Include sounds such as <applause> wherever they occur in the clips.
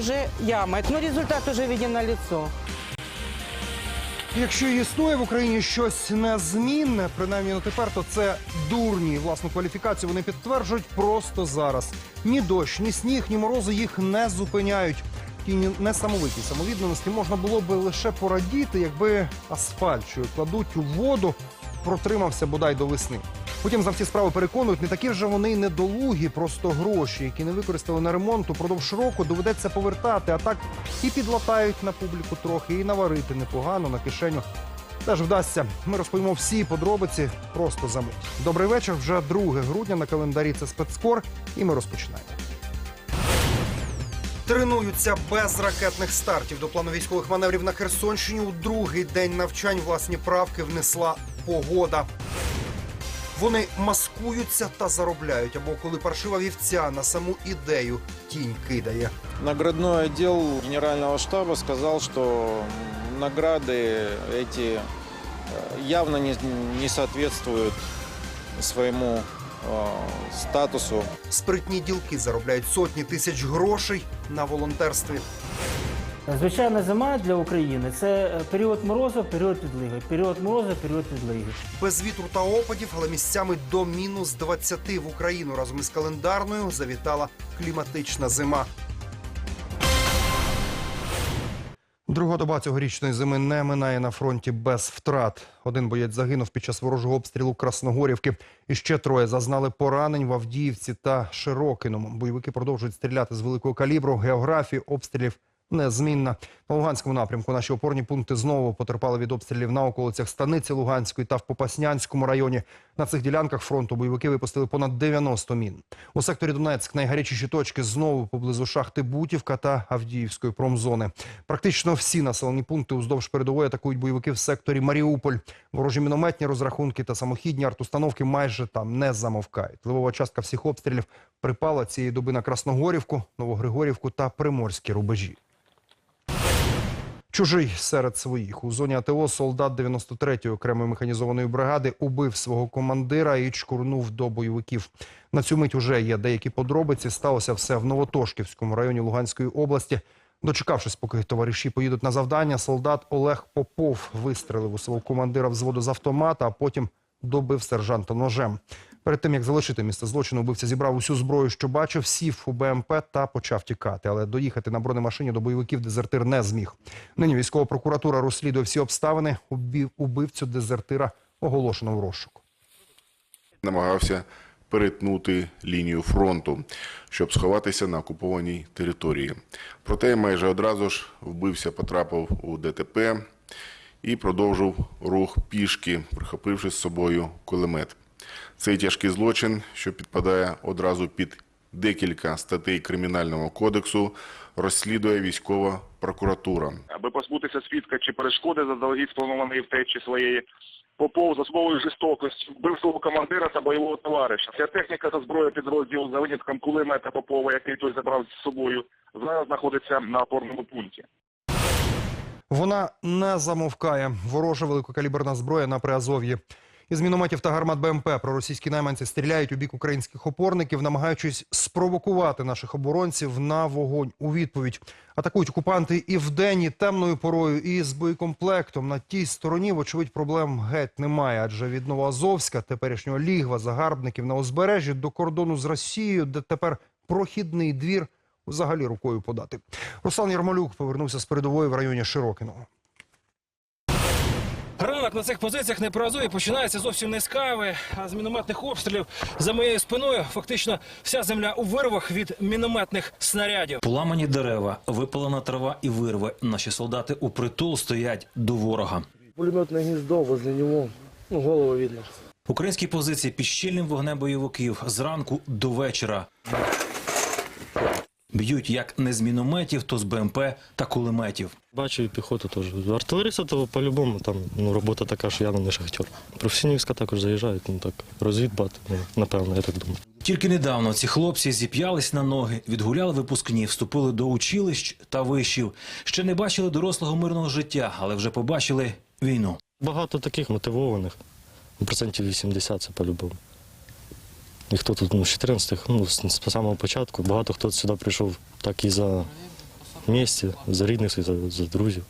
уже яма. Но результат уже виден на лицо. Якщо існує в Україні щось незмінне, принаймні на тепер, то це дурні. Власну кваліфікацію вони підтверджують просто зараз. Ні дощ, ні сніг, ні морози їх не зупиняють. Ні- несамовитій самовідданості можна було би лише порадіти, якби асфальт, що кладуть у воду, протримався бодай до весни. Потім за всі справи переконують, не такі вже вони недолугі, просто гроші, які не використали на ремонт, упродовж року доведеться повертати. А так і підлатають на публіку трохи, і наварити непогано на кишеню. Теж вдасться. Ми розповімо всі подробиці просто за мить. Добрий вечір. Вже 2 грудня на календарі це спецкор, і ми розпочинаємо. Тренуються без ракетних стартів. До плану військових маневрів на Херсонщині у другий день навчань власні правки внесла погода. Вони маскуються та заробляють, або коли паршива вівця на саму ідею тінь кидає. Наградной отдел генерального штаба сказал, что награды эти э, явно не, не соответствуют своему э, статусу. Спритні ділки заробляють сотні тисяч грошей на волонтерстві. Звичайна зима для України це е, період морозу, період підлиги. Період морозу, період підлиги. Без вітру та опадів, але місцями до мінус 20 в Україну разом із календарною завітала кліматична зима. Друга доба цьогорічної зими не минає на фронті без втрат. Один боєць загинув під час ворожого обстрілу Красногорівки. І ще троє зазнали поранень в Авдіївці та Широкиному. Бойовики продовжують стріляти з великого калібру. Географія обстрілів незмінна. На Луганському напрямку наші опорні пункти знову потерпали від обстрілів на околицях станиці Луганської та в Попаснянському районі. На цих ділянках фронту бойовики випустили понад 90 мін. У секторі Донецьк найгарячіші точки знову поблизу шахти Бутівка та Авдіївської промзони. Практично всі населені пункти уздовж передової атакують бойовики в секторі Маріуполь. Ворожі мінометні розрахунки та самохідні артустановки майже там не замовкають. Левова частка всіх обстрілів припала цієї доби на Красногорівку, Новогригорівку та Приморські рубежі. Чужий серед своїх у зоні АТО солдат 93-ї окремої механізованої бригади убив свого командира і чкурнув до бойовиків. На цю мить уже є деякі подробиці. Сталося все в Новотошківському районі Луганської області. Дочекавшись, поки товариші поїдуть на завдання, солдат Олег Попов вистрелив у свого командира взводу з автомата, а потім добив сержанта ножем. Перед тим як залишити місце злочину, убивця зібрав усю зброю, що бачив, сів у БМП та почав тікати. Але доїхати на бронемашині до бойовиків дезертир не зміг. Нині військова прокуратура розслідує всі обставини. Убивцю дезертира оголошено в розшук. намагався перетнути лінію фронту, щоб сховатися на окупованій території. Проте майже одразу ж вбився, потрапив у ДТП і продовжив рух пішки, прихопивши з собою кулемет. Цей тяжкий злочин, що підпадає одразу під декілька статей Кримінального кодексу, розслідує військова прокуратура. аби позбутися свідка чи перешкоди заздалегідь спланованої втечі своєї. Попов за собою жорстокості вбив свого командира та бойового товариша. Вся техніка та зброя підрозділу за винятком кулемета Попова, який той забрав з собою, зараз знаходиться на опорному пункті. Вона не замовкає. Ворожа великокаліберна зброя на Приазов'ї. Із мінометів та гармат БМП проросійські найманці стріляють у бік українських опорників, намагаючись спровокувати наших оборонців на вогонь у відповідь. Атакують окупанти і вдень, і темною порою, і з боєкомплектом. На тій стороні, вочевидь, проблем геть немає. Адже від Новоазовська, теперішнього лігва загарбників на узбережжі до кордону з Росією, де тепер прохідний двір, взагалі рукою подати. Руслан Ярмолюк повернувся з передової в районі Широкиного. Ранок на цих позиціях не непрозові починається зовсім не з кави, а з мінометних обстрілів. За моєю спиною фактично вся земля у вирвах від мінометних снарядів. Поламані дерева, випалена трава і вирви. Наші солдати у притул стоять до ворога. Пулеметное гнездо, возле него, ну, голову видно. Українські позиції під щільним вогнем бойовиків зранку до вечора. Б'ють як не з мінометів, то з БМП та кулеметів. Бачу і піхоту теж. Артилериста то по-любому там ну, робота така, що явно не шахтер. Професійні війська також заїжджають, ну так, розвідбати, ну, напевно, я так думаю. Тільки недавно ці хлопці зіп'ялись на ноги, відгуляли випускні, вступили до училищ та вишів. Ще не бачили дорослого мирного життя, але вже побачили війну. Багато таких мотивованих, процентів 80 це по-любому. І хто тут ну, з 14-х, ну, з, з самого початку, багато хто сюди прийшов так і за місті, за рідних, за, за друзів.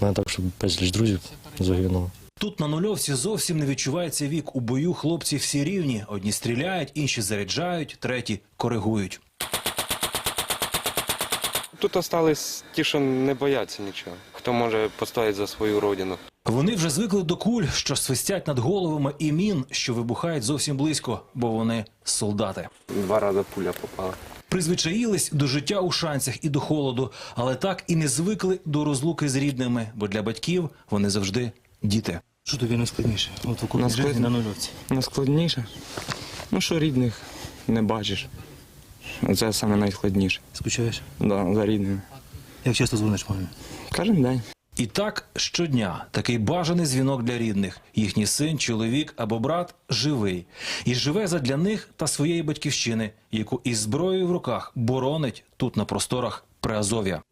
У мене так, що безліч друзів загинуло. Тут на нульовці зовсім не відчувається вік. У бою хлопці всі рівні. Одні стріляють, інші заряджають, треті коригують. Тут остались ті, що не бояться нічого. Хто може постояти за свою родину. Вони вже звикли до куль, що свистять над головами, і мін, що вибухають зовсім близько, бо вони солдати. Два рази пуля попала. Призвичаїлись до життя у шанцях і до холоду, але так і не звикли до розлуки з рідними, бо для батьків вони завжди діти. Що тобі найскладніше? От Наскладні- житті на нульовці. Найскладніше? Ну що рідних не бачиш. Це саме найскладніше. Скучаєш? Да, за рідними. Як часто дзвониш мамі? Кожен день. І так щодня такий бажаний дзвінок для рідних. Їхній син, чоловік або брат живий і живе задля них та своєї батьківщини, яку із зброєю в руках боронить тут на просторах Приазов'я.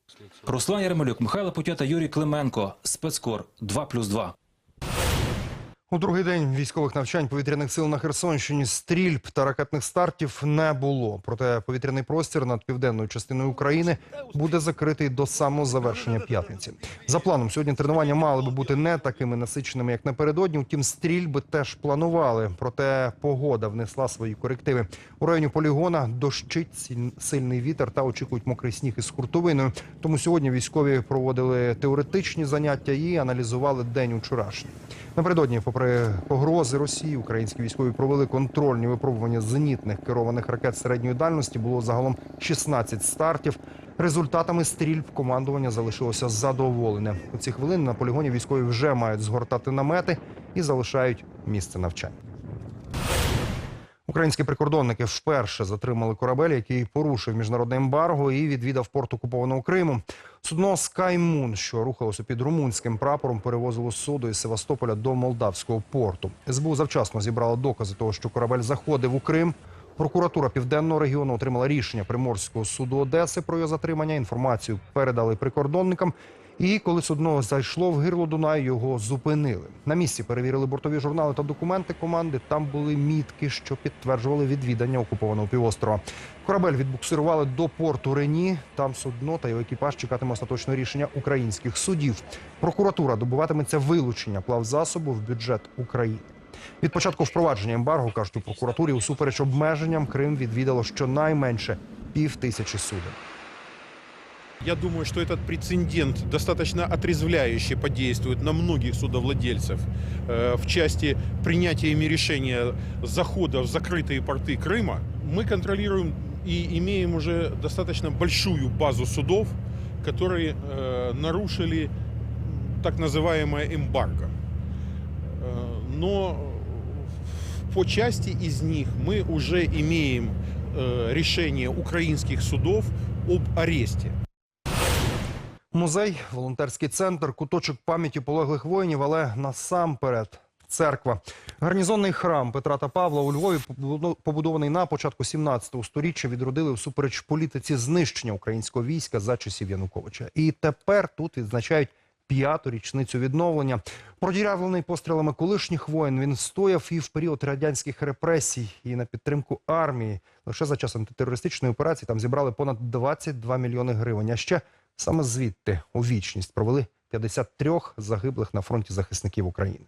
Руслан Ярмолюк, Михайло Путята, Юрій Клименко, спецкор 2+,2. У другий день військових навчань повітряних сил на Херсонщині стрільб та ракетних стартів не було. Проте повітряний простір над південною частиною України буде закритий до самого завершення п'ятниці. За планом, сьогодні тренування мали би бути не такими насиченими, як напередодні. Втім, стрільби теж планували. Проте погода внесла свої корективи. У районі полігона дощить сильний вітер та очікують мокрий сніг із хуртовиною. Тому сьогодні військові проводили теоретичні заняття і аналізували день учорашній. Напередодні, попри погрози Росії, українські військові провели контрольні випробування зенітних керованих ракет середньої дальності. Було загалом 16 стартів. Результатами стрільб командування залишилося задоволене. У ці хвилини на полігоні військові вже мають згортати намети і залишають місце навчання. Українські прикордонники вперше затримали корабель, який порушив міжнародне ембарго і відвідав порт окупованого Криму. Судно Скаймун, що рухалося під румунським прапором, перевозило суду із Севастополя до молдавського порту. СБУ завчасно зібрала докази того, що корабель заходив у Крим. Прокуратура південного регіону отримала рішення Приморського суду Одеси про його затримання. Інформацію передали прикордонникам. І коли судно зайшло в гирло Дунаю, його зупинили. На місці перевірили бортові журнали та документи команди. Там були мітки, що підтверджували відвідання окупованого півострова. Корабель відбуксирували до порту Рені. Там судно та його екіпаж чекатиме остаточного рішення українських судів. Прокуратура добуватиметься вилучення плавзасобу в бюджет України. Від початку впровадження ембарго кажуть у прокуратурі, усупереч обмеженням Крим відвідало щонайменше пів тисячі суден. Я думаю, что этот прецедент достаточно отрезвляюще подействует на многих судовладельцев э, в части принятия ими решения захода в закрытые порты Крыма. Мы контролируем и имеем уже достаточно большую базу судов, которые э, нарушили так называемое эмбарго. Э, Но по части из них мы уже имеем решение украинских судов об аресте. Музей, волонтерський центр, куточок пам'яті полеглих воїнів, але насамперед церква. Гарнізонний храм Петра та Павла у Львові, побудо- побудований на початку 17 століття, відродили всупереч політиці знищення українського війська за часів Януковича. І тепер тут відзначають п'яту річницю відновлення. Продірявлений пострілами колишніх воїн, він стояв і в період радянських репресій, і на підтримку армії. Лише за час антитерористичної операції там зібрали понад 22 мільйони гривень. А ще саме звідти у вічність провели 53 загиблих на фронті захисників України.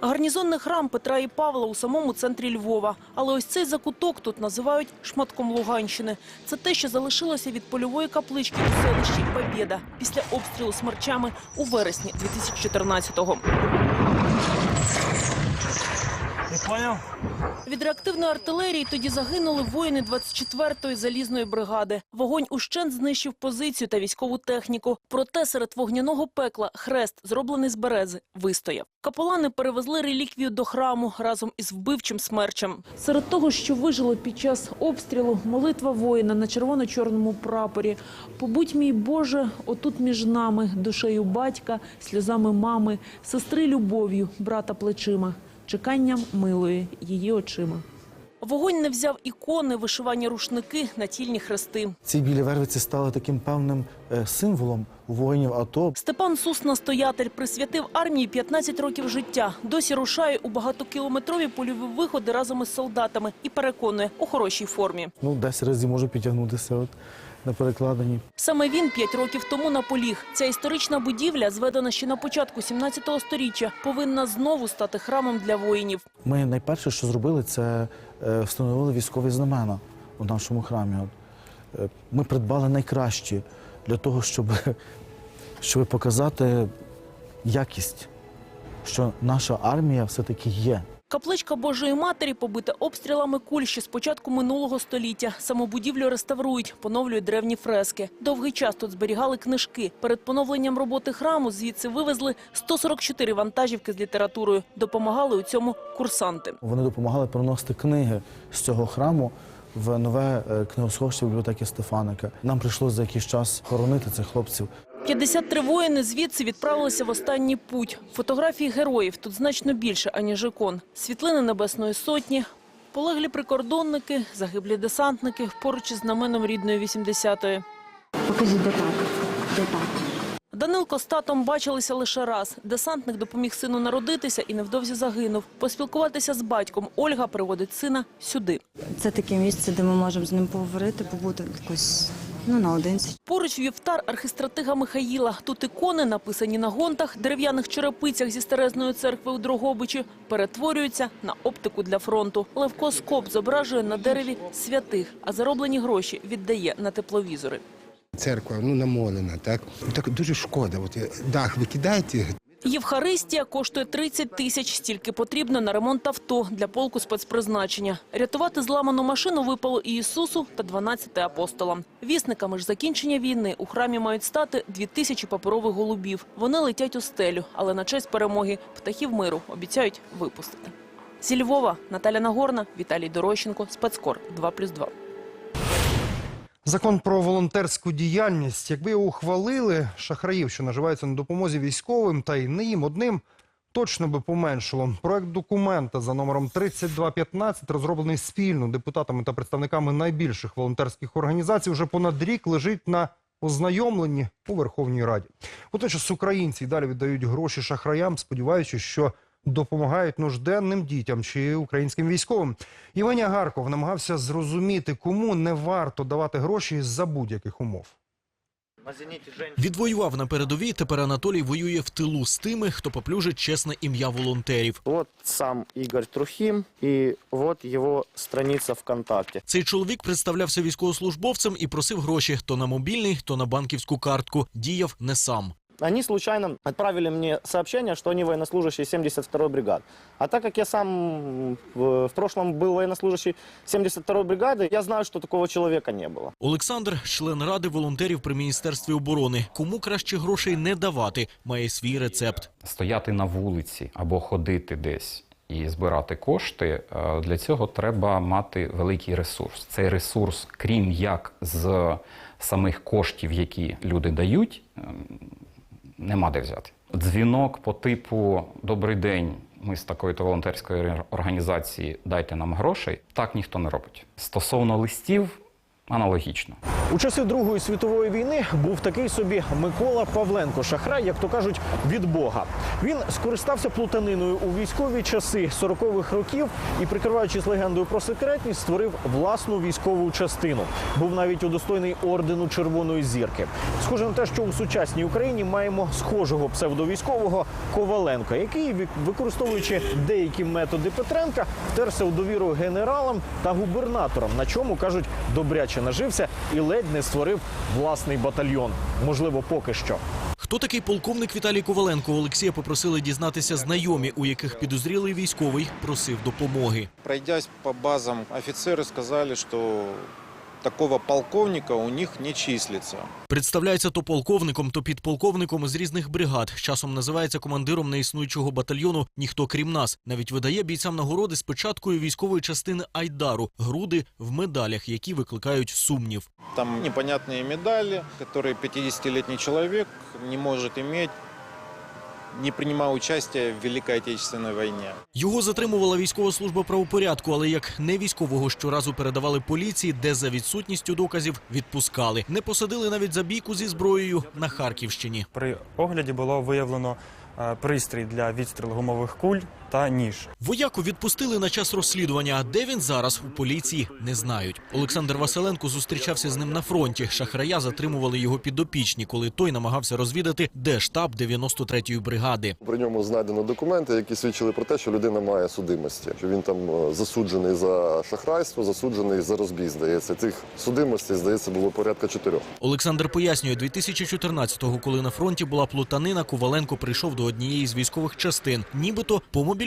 Гарнізонний храм Петра і Павла у самому центрі Львова. Але ось цей закуток тут називають шматком Луганщини. Це те, що залишилося від польової каплички у селищі Побєда після обстрілу смерчами у вересні 2014-го. Від реактивної артилерії тоді загинули воїни 24-ї залізної бригади. Вогонь ущент знищив позицію та військову техніку. Проте серед вогняного пекла хрест, зроблений з берези, вистояв. Капелани перевезли реліквію до храму разом із вбивчим смерчем. Серед того, що вижило під час обстрілу, молитва воїна на червоно-чорному прапорі. Побудь мій Боже, отут між нами, душею батька, сльозами мами, сестри любов'ю, брата плечима чеканням милої її очима. Вогонь не взяв ікони, вишивані рушники, натільні хрести. Ці білі вервиці стали таким певним е, символом воїнів АТО. Степан Сус, настоятель, присвятив армії 15 років життя. Досі рушає у багатокілометрові польові виходи разом із солдатами і переконує у хорошій формі. Ну, 10 разів можу підтягнутися. От. На перекладині. Саме він п'ять років тому наполіг. Ця історична будівля, зведена ще на початку 17 століття, повинна знову стати храмом для воїнів. Ми найперше, що зробили, це е, встановили військові знамена у нашому храмі. Е, Ми придбали найкращі для того, щоб, <laughs> щоб показати якість, що наша армія все-таки є. Капличка Божої Матері побита обстрілами куль ще з початку минулого століття. Саму будівлю реставрують, поновлюють древні фрески. Довгий час тут зберігали книжки. Перед поновленням роботи храму звідси вивезли 144 вантажівки з літературою. Допомагали у цьому курсанти. Вони допомагали приносити книги з цього храму в нове е, книгосховище бібліотеки Стефаника. Нам прийшлося за якийсь час хоронити цих хлопців. 53 воїни звідси відправилися в останній путь. Фотографії героїв тут значно більше, аніж ікон. Світлини Небесної Сотні, полеглі прикордонники, загиблі десантники поруч із знаменом рідної 80-ї. Покажіть, де тато? Данилко з татом бачилися лише раз. Десантник допоміг сину народитися і невдовзі загинув. Поспілкуватися з батьком Ольга приводить сина сюди. Це таке місце, де ми можемо з ним поговорити, побути якось ну, наодинці. Поруч вівтар архістратига Михаїла. Тут ікони, написані на гонтах, дерев'яних черепицях зі старезної церкви у Дрогобичі, перетворюються на оптику для фронту. Левко Скоп зображує на дереві святих, а зароблені гроші віддає на тепловізори. Церква ну намолена, так так дуже шкода. От дах викидаєте, Євхаристія коштує 30 тисяч. Стільки потрібно на ремонт авто для полку спецпризначення. Рятувати зламану машину випало і Ісусу та 12 апостолам. Вісниками ж закінчення війни у храмі мають стати 2 тисячі паперових голубів. Вони летять у стелю, але на честь перемоги птахів миру обіцяють випустити. Зі Львова Наталя Нагорна, Віталій Дорощенко, Спецкор 2+,2. Закон про волонтерську діяльність. Якби його ухвалили, шахраїв, що наживаються на допомозі військовим, та й не їм одним, точно би поменшило. Проект документа за номером 3215, розроблений спільно депутатами та представниками найбільших волонтерських організацій, вже понад рік лежить на ознайомленні у Верховній Раді. Водночас українці й далі віддають гроші шахраям, сподіваючись, що допомагають нужденним дітям чи українським військовим. Євгенія Гарков намагався зрозуміти, кому не варто давати гроші за будь-яких умов. Відвоював на передовій, тепер Анатолій воює в тилу з тими, хто поплюжить чесне ім'я волонтерів. Вот сам Игорь Трухим и вот его страница ВКонтакте. Цей чоловік представлявся військовослужбовцем і просив гроші то на мобільний, то на банківську картку. Діяв не сам Они случайно отправили мне сообщение, что они военнослужащие 72-й бригады. А так как я сам м, в, в прошлом был военнослужащий 72-й бригады, я знаю, что такого человека не было. Олександр, член ради волонтерів при міністерстві оборони. Кому краще грошей не давати, має свій рецепт. стояти на вулиці або ходити десь і збирати кошти, е, для цього треба мати великий ресурс. Цей ресурс, крім як з самих коштів, які люди дають, ем, нема де взяти. Дзвінок по типу Добрий день. Ми з такої-то волонтерської організації дайте нам грошей. Так ніхто не робить. Стосовно листів, аналогічно. У часи Другої світової війни був такий собі Микола Павленко, шахрай, як то кажуть, від Бога. Він скористався плутаниною у військові часи 40-х років і, прикриваючись легендою про секретність, створив власну військову частину. Був навіть удостоєний ордену Червоної зірки. Схоже на те, що у сучасній Україні маємо схожого псевдовійськового Коваленка, який, використовуючи деякі методи Петренка, втерся у довіру генералам та губернаторам, на чому кажуть, добряче нажився і ледь не створив власний батальйон. Можливо, поки що. Хто такий полковник Віталій Коваленко? Олексія попросили дізнатися знайомі, у яких підозрілий військовий просив допомоги. Пройдясь по базам, офіцери сказали, что такого полковника у них не числится. Представляється то полковником, то підполковником з різних бригад. Часом називається командиром неіснуючого батальйону Ніхто крім нас. Навіть видає бійцям нагороди з печаткою військової частини Айдару, груди в медалях, які викликають сумнів. Там непонятные медали, которые 50-летний человек не может иметь, не приймав участь в Великій Отечественній війні. Його затримувала військова служба правопорядку, але як не військового щоразу передавали поліції, де за відсутністю доказів відпускали. Не посадили навіть за бійку зі зброєю на Харківщині. При огляді було виявлено е, пристрій для відстрілу гумових куль та ніж. Вояку відпустили на час розслідування. А де він зараз у поліції не знають. Олександр Василенко зустрічався з ним на фронті. Шахрая затримували його підопічні, коли той намагався розвідати, де штаб 93-ї бригади. При ньому знайдено документи, які свідчили про те, що людина має судимості. Що він там е, засуджений за шахрайство, засуджений за розбій. Здається, цих судимостей здається було порядка чотирьох. Олександр пояснює, 2014-го, коли на фронті була плутанина, Коваленко прийшов до однієї з військових частин, нібито по мобілізації,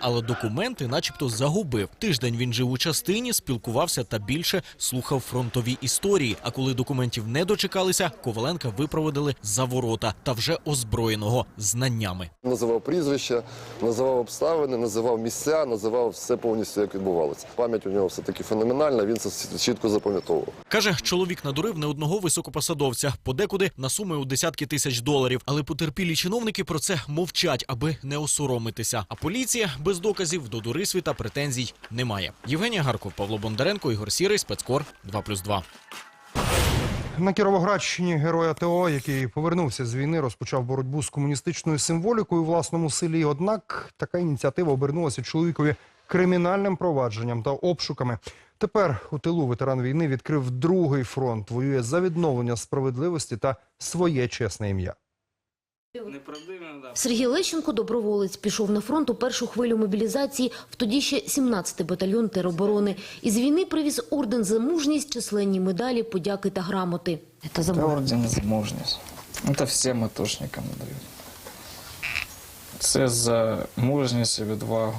але документи, начебто, загубив. Тиждень він жив у частині, спілкувався та більше слухав фронтові історії. А коли документів не дочекалися, Коваленка випроводили за ворота та вже озброєного знаннями. Називав прізвища, називав обставини, називав місця, називав все повністю, як відбувалося. Пам'ять у нього все таки феноменальна. Він це чітко запам'ятовував. Каже, чоловік надурив не одного високопосадовця, подекуди на суми у десятки тисяч доларів. Але потерпілі чиновники про це мовчать, аби не осоромитися. А поліція без доказів до дурисвіта претензій не має. Євгенія Гарков, Павло Бондаренко, Ігор Сірий, спецкор 2+,2. На Кіровоградщині герой АТО, який повернувся з війни, розпочав боротьбу з комуністичною символікою у власному селі. Однак така ініціатива обернулася чоловікові кримінальним провадженням та обшуками. Тепер у тилу ветеран війни відкрив другий фронт, воює за відновлення справедливості та своє чесне ім'я. Сергій Лещенко, доброволець, пішов на фронт у першу хвилю мобілізації в тоді ще 17-й батальйон тероборони. Із війни привіз орден за мужність, численні медалі, подяки та грамоти. Це Это орден за мужність. Это всім атошникам дають. Це за мужність і відвагу.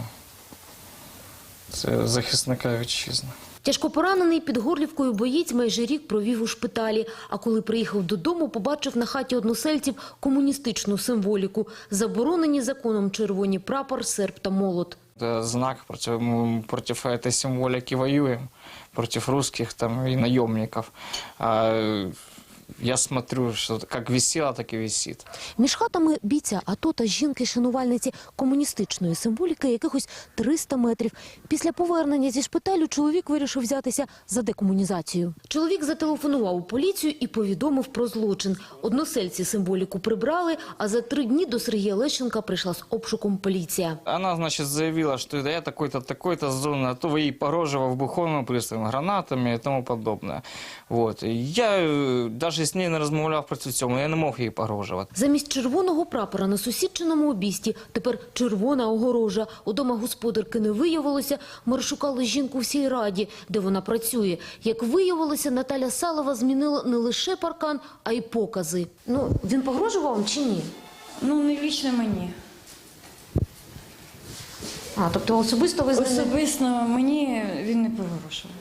Це захисника вітчизни. Тяжко поранений під Горлівкою боєць майже рік провів у шпиталі. А коли приїхав додому, побачив на хаті односельців комуністичну символіку. Заборонені законом червоні прапор, серп та молот. Это знак против, мы против этой символики воюем, против русских там и наемников. Я смотрю, что как висело, так и висит. Між хатами бійця АТО та жінки-шанувальниці комуністичної символіки якихось 300 метрів. Після повернення зі шпиталю чоловік вирішив взятися за декомунізацію. Чоловік зателефонував у поліцію і повідомив про злочин. Односельці символіку прибрали, а за три дні до Сергія Лещенка прийшла з обшуком поліція. Она, значит, заявила, что это я такой-то, такой-то с зоны, а то ей погроживал вибуховими пристроями, гранатами і тому подобне. Вот. Я е, з нею не розмовляв про це цьому, я не мог їй погрожувати. Замість червоного прапора на сусідчиному обісті тепер червона огорожа. Удома господарки не виявилося. Ми розшукали жінку в сільраді, де вона працює. Як виявилося, Наталя Салова змінила не лише паркан, а й покази. Ну, він погрожував вам чи ні? Ну, не лічно мені. А, тобто особисто ви з ним Особисто мені він не погрожував.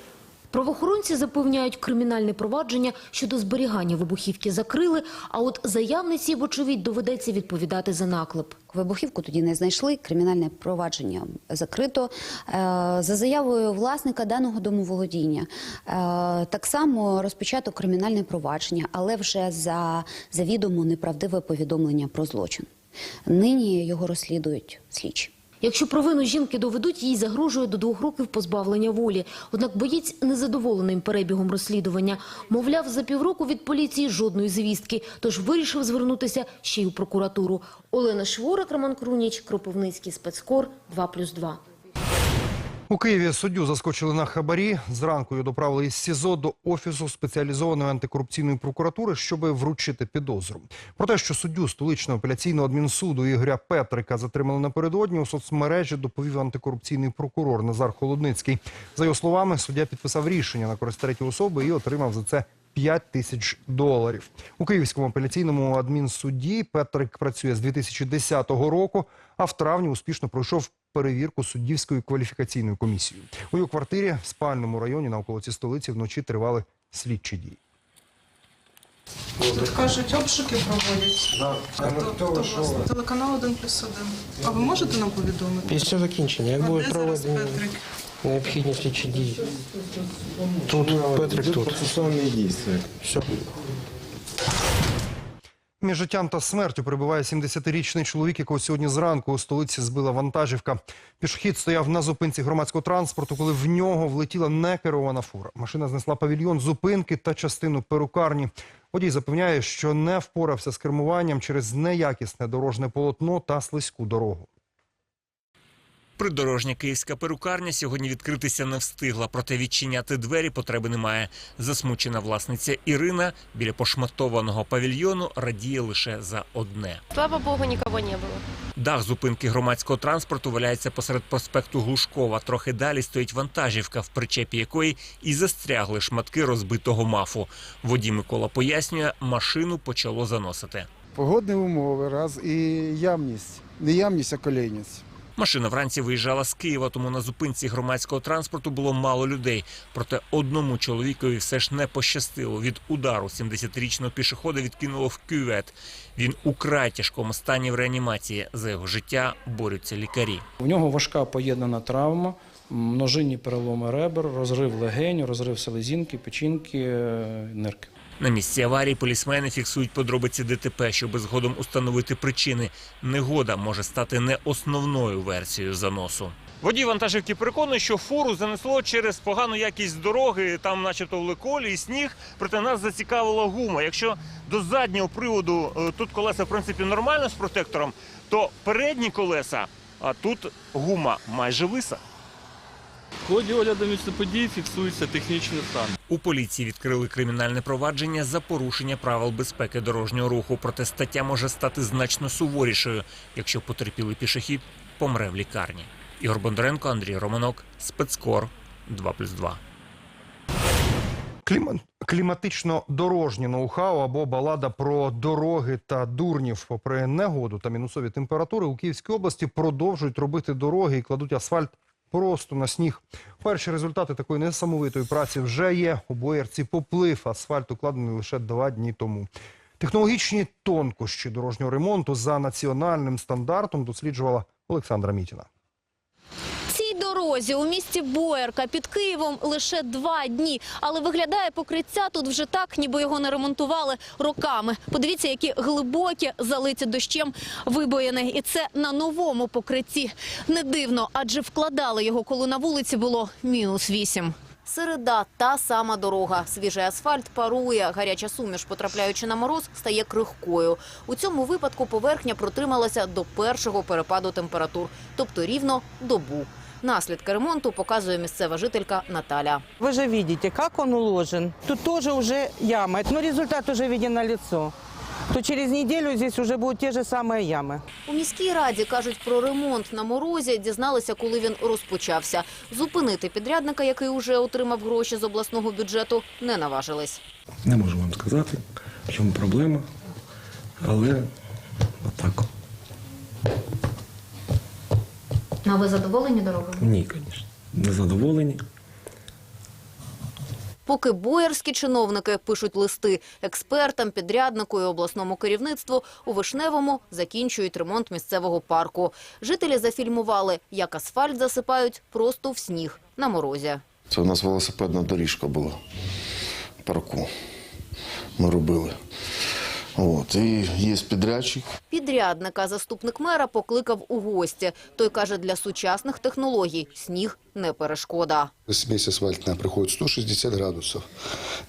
Правоохоронці запевняють, кримінальне провадження щодо зберігання вибухівки закрили, а от заявниці, вочевидь, доведеться відповідати за наклеп. Вибухівку тоді не знайшли, кримінальне провадження закрито. Е, За заявою власника даного домоволодіння е, так само розпочато кримінальне провадження, але вже за завідомо неправдиве повідомлення про злочин. Нині його розслідують слідчі. Якщо провину жінки доведуть, їй загрожує до двох років позбавлення волі. Однак боєць незадоволеним перебігом розслідування. Мовляв, за півроку від поліції жодної звістки, тож вирішив звернутися ще й у прокуратуру. Олена Шворак, Роман Круніч, Кропивницький спецкор 2+,2. У Києві суддю заскочили на хабарі. Зранку його доправили із СІЗО до офісу спеціалізованої антикорупційної прокуратури, щоб вручити підозру. Про те, що суддю столичного апеляційного адмінсуду Ігоря Петрика затримали напередодні, у соцмережі доповів антикорупційний прокурор Назар Холодницький. За його словами, суддя підписав рішення на користь третьої особи і отримав за це 5 тисяч доларів. У Київському апеляційному адмінсуді Петрик працює з 2010 року, а в травні успішно пройшов перевірку суддівською кваліфікаційною комісією. У його квартирі в спальному районі на околиці столиці вночі тривали слідчі дії. Тут кажуть, обшуки проводять. Да. Хто вас? Телеканал 1 плюс 1. А ви можете нам повідомити? Після закінчення, як А будуть де зараз проведені Петрик? необхідні слідчі дії. Тут Петрик тут. Процесуальні. Все. Між життям та смертю перебуває 70-річний чоловік, якого сьогодні зранку у столиці збила вантажівка. Пішохід стояв на зупинці громадського транспорту, коли в нього влетіла некерована фура. Машина знесла павільйон зупинки та частину перукарні. Водій запевняє, що не впорався з кермуванням через неякісне дорожне полотно та слизьку дорогу. Придорожня київська перукарня сьогодні відкритися не встигла, проте відчиняти двері потреби немає. Засмучена власниця Ірина біля пошматованого павільйону радіє лише за одне. Слава богу, никого не было. Дах зупинки громадського транспорту валяється посеред проспекту Глушкова. Трохи далі стоїть вантажівка, в причепі якої і застрягли шматки розбитого мафу. Водій Микола пояснює, машину почало заносити. Погодні умови, раз і ямність. Не ямність, а колійність. Машина вранці виїжджала з Києва, тому на зупинці громадського транспорту було мало людей. Проте одному чоловікові все ж не пощастило. Від удару 70-річного пішохода відкинуло в кювет. Він у край тяжкому стані в реанімації. За його життя борються лікарі. У нього важка поєднана травма, множинні переломи ребер, розрив легеню, розрив селезінки, печінки, е, нирки. На місці аварії полісмени фіксують подробиці ДТП, щоб згодом установити причини. Негода може стати не основною версією заносу. Водій вантажівки переконує, що фуру занесло через погану якість дороги, там, начебто, в леколі і сніг. Проте нас зацікавила гума. Якщо до заднього приводу е, тут колеса, в принципі, нормально з протектором, то передні колеса, а тут гума майже виса. В ході огляду місця подій фіксується технічний стан. У поліції відкрили кримінальне провадження за порушення правил безпеки дорожнього руху. Проте стаття може стати значно суворішою, якщо потерпілий пішохід помре в лікарні. Ігор Бондаренко, Андрій Романок, спецкор 2+,2. Кліма... Кліматично-дорожнє ноу-хау або балада про дороги та дурнів. Попри негоду та мінусові температури у Київській області продовжують робити дороги і кладуть асфальт просто на сніг. Перші результати такої несамовитої праці вже є. У Боярці поплив асфальт укладений лише два дні тому. Технологічні тонкощі дорожнього ремонту за національним стандартом досліджувала Олександра Мітіна. Цій дорозі у місті Боярка під Києвом лише два дні, але виглядає покриття тут вже так, ніби його не ремонтували роками. Подивіться, які глибокі залиті дощем вибоїни, і це на новому покритті. Не дивно, адже вкладали його, коли на вулиці було мінус вісім. Середа та сама дорога. Свіжий асфальт парує. Гаряча суміш, потрапляючи на мороз, стає крихкою. У цьому випадку поверхня протрималася до першого перепаду температур, тобто рівно добу. Наслідки ремонту показує місцева жителька Наталя. Вы же видите, как он уложен. Тут тоже уже яма, но результат уже виден на лицо. То через неделю здесь уже будут те же самые ямы. У міській раді кажуть про ремонт на морозі. Дізналися, коли він розпочався. Зупинити підрядника, який уже отримав гроші з обласного бюджету, не наважились. Не можу вам сказати, в чому проблема, але отак. Ну, а ви задоволені дорогою? Ні, звісно. Не задоволені. Поки боярські чиновники пишуть листи експертам, підряднику і обласному керівництву, у Вишневому закінчують ремонт місцевого парку. Жителі зафільмували, як асфальт засипають просто в сніг на морозі. Це у нас велосипедна доріжка була в парку. Ми робили. От. І є підрядчик. Підрядника заступник мера покликав у гості. Той каже, для сучасних технологій сніг не перешкода. Смесь асфальтная проходит 160 градусов.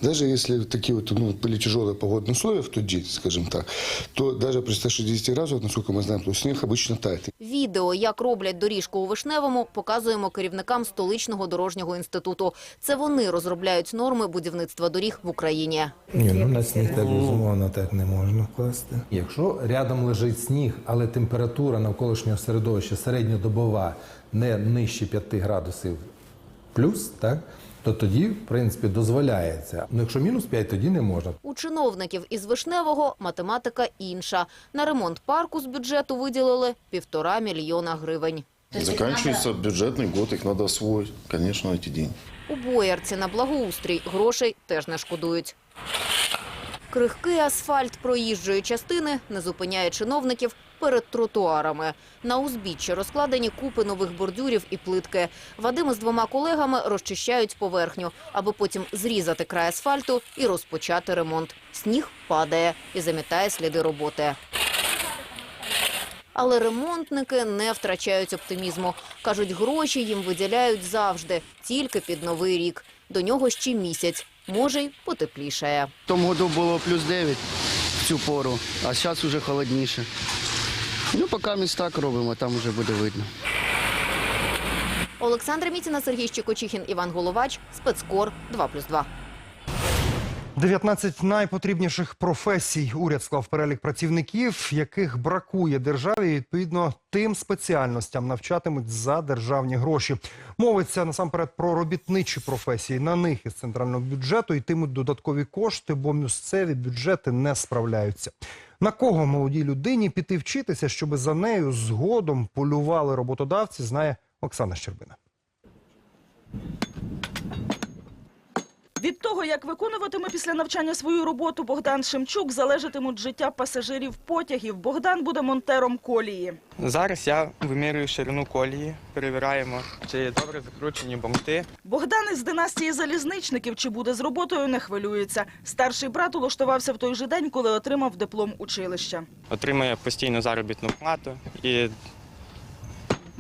Даже если такие вот, ну, были тяжелые погодные условия в тот день, скажем так, то даже при 160 градусах, насколько мы знаем, то снег обычно тает. Відео, як роблять доріжку у Вишневому, показуємо керівникам столичного дорожнього інституту. Це вони розробляють норми будівництва доріг в Україні. Ні, ну на сніг так безумовно так не можна вкласти. Якщо рядом лежить сніг, але температура навколишнього середовища середньодобова не нижче 5 градусів плюс, так, то тоді, в принципі, дозволяється. Ну, якщо мінус 5, тоді не можна. У чиновників із Вишневого математика інша. На ремонт парку з бюджету виділили півтора мільйона гривень. Заканчивается бюджетный год, их надо освоить, конечно, эти деньги. У Боярці на благоустрій грошей теж не шкодують. Крихкий асфальт проїжджої частини не зупиняє чиновників перед тротуарами. На узбіччі розкладені купи нових бордюрів і плитки. Вадим з двома колегами розчищають поверхню, аби потім зрізати край асфальту і розпочати ремонт. Сніг падає і замітає сліди роботи. Але ремонтники не втрачають оптимізму. Кажуть, гроші їм виділяють завжди, тільки під новий рік. До нього ще місяць. може й потеплішає. Тому году було плюс 9 в цю пору, а зараз вже холодніше. Ну, поки ми так робимо, там вже буде видно. Олександра Міціна, Сергій Щекочихін, Іван Головач, спецкор 2+,2. 19 найпотрібніших професій уряд склав перелік працівників, яких бракує державі. і, Відповідно, тим спеціальностям навчатимуть за державні гроші. Мовиться насамперед про робітничі професії. На них із центрального бюджету йтимуть додаткові кошти, бо місцеві бюджети не справляються. На кого молодій людині піти вчитися, щоб за нею згодом полювали роботодавці, знає Оксана Щербина. Від того, як виконуватиме після навчання свою роботу Богдан Шемчук, залежатимуть життя пасажирів потягів. Богдан буде монтером колії. Зараз я вимірюю ширину колії, перевіряємо, чи добре закручені бомти. Богдан із династії залізничників, чи буде з роботою, не хвилюється. Старший брат улаштувався в той же день, коли отримав диплом училища. Отримує постійну заробітну плату і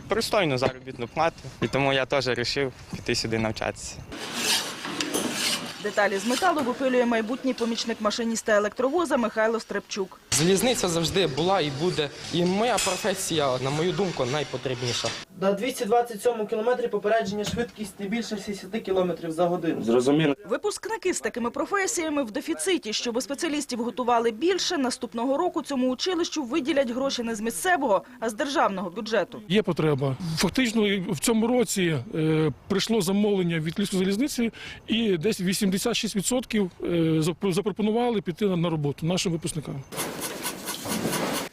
пристойну заробітну плату. І тому я теж вирішив піти сюди навчатися. Деталі з металу випилює майбутній помічник машиніста електровоза Михайло Стрепчук. Залізниця завжди була і буде. І моя професія, на мою думку, найпотрібніша. На 227 кілометрі попередження швидкість не більше 60 кілометрів за годину. Зрозуміло. Випускники з такими професіями в дефіциті. Щоб спеціалістів готували більше, наступного року цьому училищу виділять гроші не з місцевого, а з державного бюджету. Є потреба. Фактично в цьому році е, прийшло замовлення від Львівської залізниці, і десь 86% е, запро- запропонували піти на, на роботу нашим випускникам.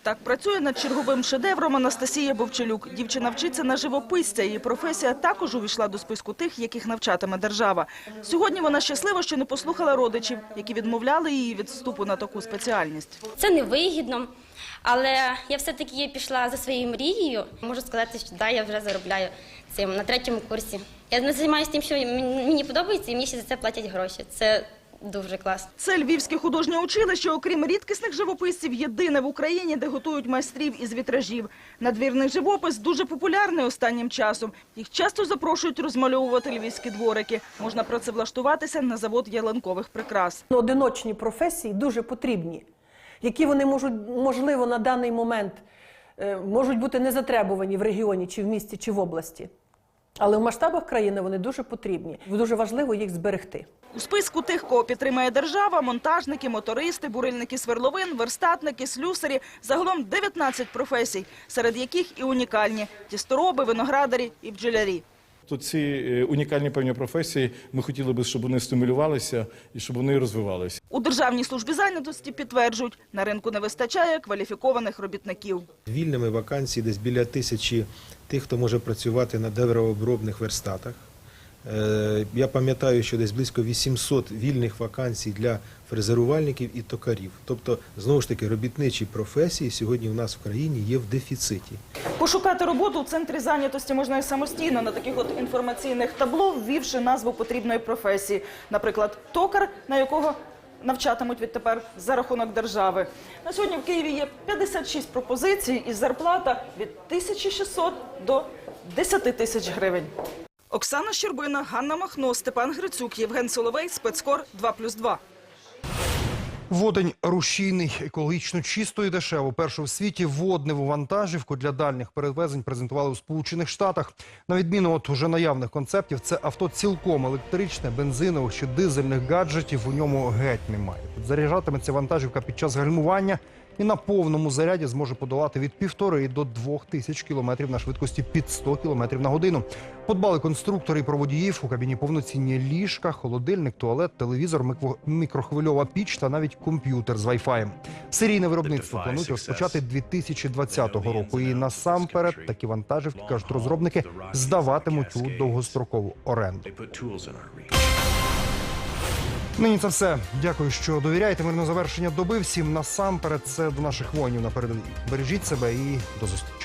Так працює над черговим шедевром Анастасія Бовчелюк. Дівчина вчиться на живописця. Її професія також увійшла до списку тих, яких навчатиме держава. Сьогодні вона щаслива, що не послухала родичів, які відмовляли її від вступу на таку спеціальність. Це невигідно, але я все-таки пішла за своєю мрією. Можу сказати, що да, я вже заробляю цим на третьому курсі. Я не займаюся тим, що мені подобається, і мені ще за це платять гроші. Це дуже класно. Це Львівське художнє училище, окрім рідкісних живописців, єдине в Україні, де готують майстрів із вітражів. Надвірний живопис дуже популярний останнім часом. Їх часто запрошують розмальовувати львівські дворики. Можна працевлаштуватися на завод ялинкових прикрас. Одиночні професії дуже потрібні, які вони можуть, можливо, на даний момент е, можуть бути не затребувані в регіоні, чи в місті, чи в області. Але в масштабах країни вони дуже потрібні. Дуже важливо їх зберегти. У списку тих, кого підтримає держава, монтажники, мотористи, бурильники сверловин, верстатники, слюсарі – загалом 19 професій, серед яких і унікальні – тістороби, виноградарі і бджолярі. То ці е, унікальні певні професії ми хотіли би, щоб вони стимулювалися і щоб вони розвивалися. У Державній службі зайнятості підтверджують, на ринку не вистачає кваліфікованих робітників. Вільними вакансій десь біля тисячі тих, хто може працювати на деревообробних верстатах. Е, Я пам'ятаю, що десь близько 800 вільних вакансій для фрезерувальників і токарів. Тобто, знову ж таки, робітничі професії сьогодні в нас в країні є в дефіциті. Пошукати роботу у центрі зайнятості можна і самостійно на таких от інформаційних табло, ввівши назву потрібної професії. Наприклад, токар, на якого навчатимуть відтепер за рахунок держави. На сьогодні в Києві є 56 пропозицій і зарплата від 1600 до 10 тисяч гривень. Оксана Щербина, Ганна Махно, Степан Грицюк, Євген Соловей, спецкор 2+,2. Водень рушійний, екологічно чисто і дешево. Першу в світі водневу вантажівку для дальніх перевезень презентували у Сполучених Штатах. На відміну від уже наявних концептів, це авто цілком електричне, бензинових чи дизельних гаджетів у ньому геть немає. Заряджатиметься вантажівка під час гальмування і на повному заряді зможе подолати від півтори до двох тисяч кілометрів на швидкості під 100 кілометрів на годину. Подбали конструктори і про водіїв. У кабіні повноцінні ліжка, холодильник, туалет, телевізор, мікрохвильова піч та навіть комп'ютер з вайфаєм. Серійне виробництво планують розпочати 2020 року. І насамперед такі вантажівки кажуть розробники здаватимуть у довгострокову оренду. Нині це все. Дякую, що довіряєте. Мирного завершення доби. Всім насамперед це до наших воїнів на передовій. Бережіть себе і до зустрічі.